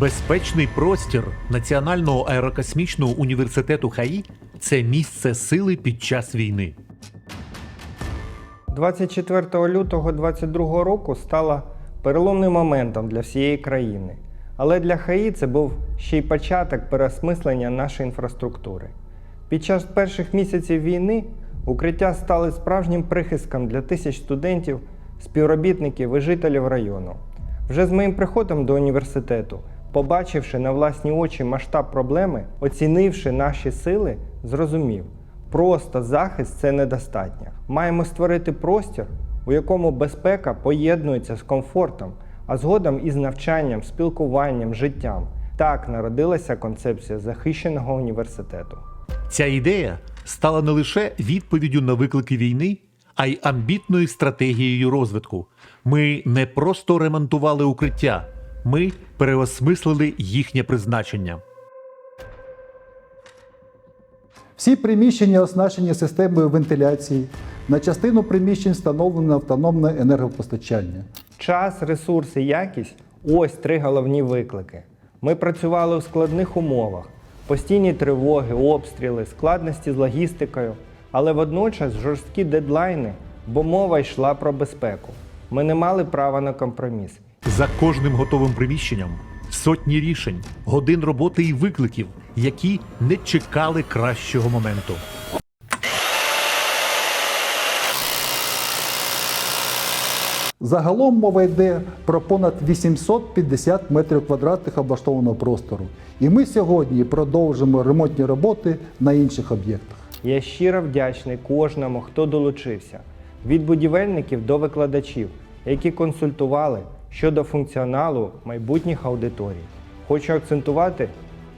Безпечний простір Національного аерокосмічного університету ХАІ це місце сили під час війни. 24 лютого 2022 року стало переломним моментом для всієї країни. Але для ХАІ це був ще й початок переосмислення нашої інфраструктури. Під час перших місяців війни укриття стали справжнім прихистком для тисяч студентів, співробітників і жителів району. Вже з моїм приходом до університету, побачивши на власні очі масштаб проблеми, оцінивши наші сили, зрозумів, Просто захист це недостатньо. Маємо створити простір, у якому безпека поєднується з комфортом, а згодом із навчанням, спілкуванням, життям. Так народилася концепція захищеного університету. Ця ідея стала не лише відповіддю на виклики війни, а й амбітною стратегією розвитку. Ми не просто ремонтували укриття, ми переосмислили їхнє призначення. Всі приміщення оснащені системою вентиляції. На частину приміщень встановлено автономне енергопостачання. Час, ресурси, якість ось три головні виклики. Ми працювали у складних умовах: постійні тривоги, обстріли, складності з логістикою, але водночас жорсткі дедлайни, бо мова йшла про безпеку. Ми не мали права на компроміс. За кожним готовим приміщенням сотні рішень, годин роботи і викликів, які не чекали кращого моменту. Загалом мова йде про понад 850 метрів квадратних облаштованого простору. І ми сьогодні продовжимо ремонтні роботи на інших об'єктах. Я щиро вдячний кожному, хто долучився, від будівельників до викладачів, які консультували щодо функціоналу майбутніх аудиторій. Хочу акцентувати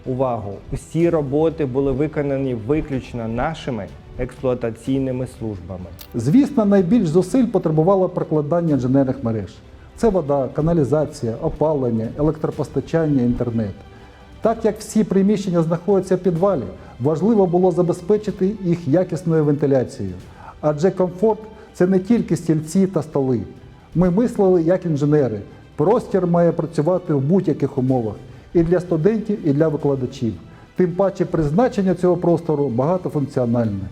увагу: усі роботи були виконані виключно нашими експлуатаційними службами. Звісно, найбільш зусиль потребувало прокладання інженерних мереж. Це вода, каналізація, опалення, електропостачання, інтернет. Так як всі приміщення знаходяться в підвалі, важливо було забезпечити їх якісною вентиляцією. Адже комфорт це не тільки стільці та столи. Ми мислили як інженери. Простір має працювати в будь-яких умовах і для студентів, і для викладачів. Тим паче призначення цього простору багатофункціональне.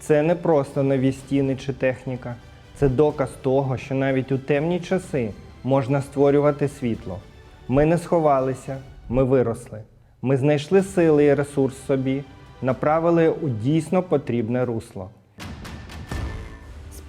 Це не просто нові стіни чи техніка, це доказ того, що навіть у темні часи можна створювати світло. Ми не сховалися, ми виросли. Ми знайшли сили і ресурс собі, направили у дійсно потрібне русло.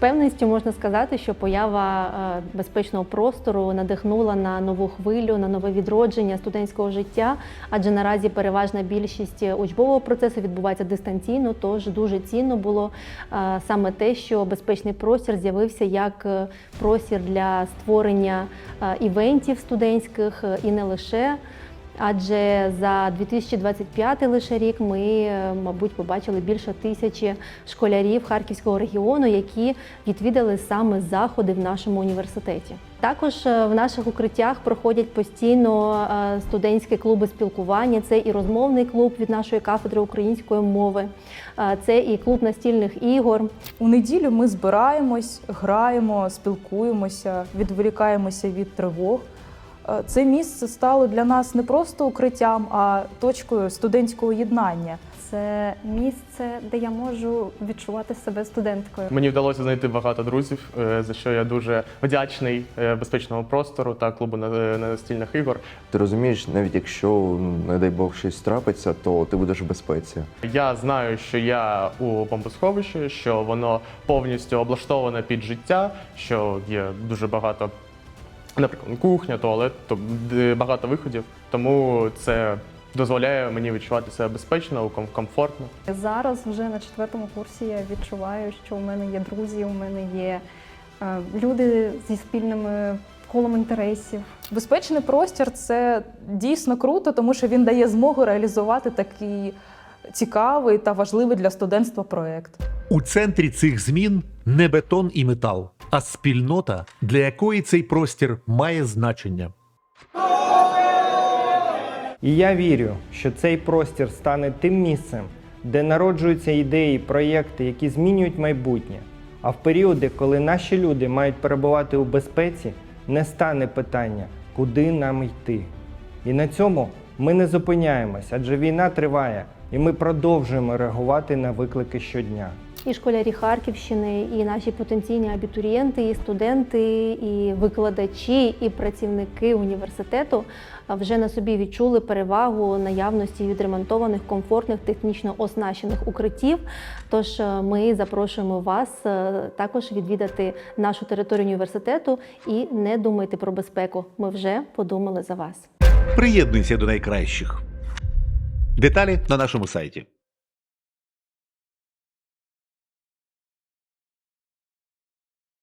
З певністю можна сказати, що поява е, безпечного простору надихнула на нову хвилю, на нове відродження студентського життя, адже наразі переважна більшість учбового процесу відбувається дистанційно, тож дуже цінно було е, саме те, що безпечний простір з'явився як е, простір для створення е, івентів студентських е, і не лише. Адже за 2025 лише рік ми, е, мабуть, побачили більше тисячі школярів Харківського регіону, які відвідали саме заходи в нашому університеті. Також е, в наших укриттях проходять постійно е, студентські клуби спілкування. Це і розмовний клуб від нашої кафедри української мови, це і клуб настільних ігор. У неділю ми збираємось, граємо, спілкуємося, відволікаємося від тривог. Е, Це місце стало для нас не просто укриттям, а точкою студентського єднання. Це місце, де я можу відчувати себе студенткою. Мені вдалося знайти багато друзів, е, за що я дуже вдячний е, безпечному простору та клубу на- настільних ігор. Ти розумієш, навіть якщо, ну, не дай Бог, щось трапиться, то ти будеш в безпеці. Я знаю, що я у бомбосховищі, що воно повністю облаштоване під життя, що є дуже багато, наприклад, кухня, туалет, то багато виходів. Тому це дозволяє мені відчувати себе безпечно, ком- комфортно. Зараз вже на четвертому курсі я відчуваю, що у мене є друзі, у мене є е, люди зі спільними колом інтересів. Безпечний простір це дійсно круто, тому що він дає змогу реалізувати такий цікавий та важливий для студентства проект. У центрі цих змін не бетон і метал, а спільнота, для якої цей простір має значення. І я вірю, що цей простір стане тим місцем, де народжуються ідеї, проєкти, які змінюють майбутнє. А в періоди, коли наші люди мають перебувати у безпеці, не стане питання, куди нам йти. І на цьому ми не зупиняємось, адже війна триває, і ми продовжуємо реагувати на виклики щодня. І школярі Харківщини, і наші потенційні абітурієнти, і студенти, і викладачі, і працівники університету вже на собі відчули перевагу наявності відремонтованих, комфортних, технічно оснащених укриттів. Тож е, ми запрошуємо вас е, також відвідати нашу територію університету і не думайте про безпеку. Ми вже подумали за вас. Приєднуйся до найкращих. Деталі на нашому сайті.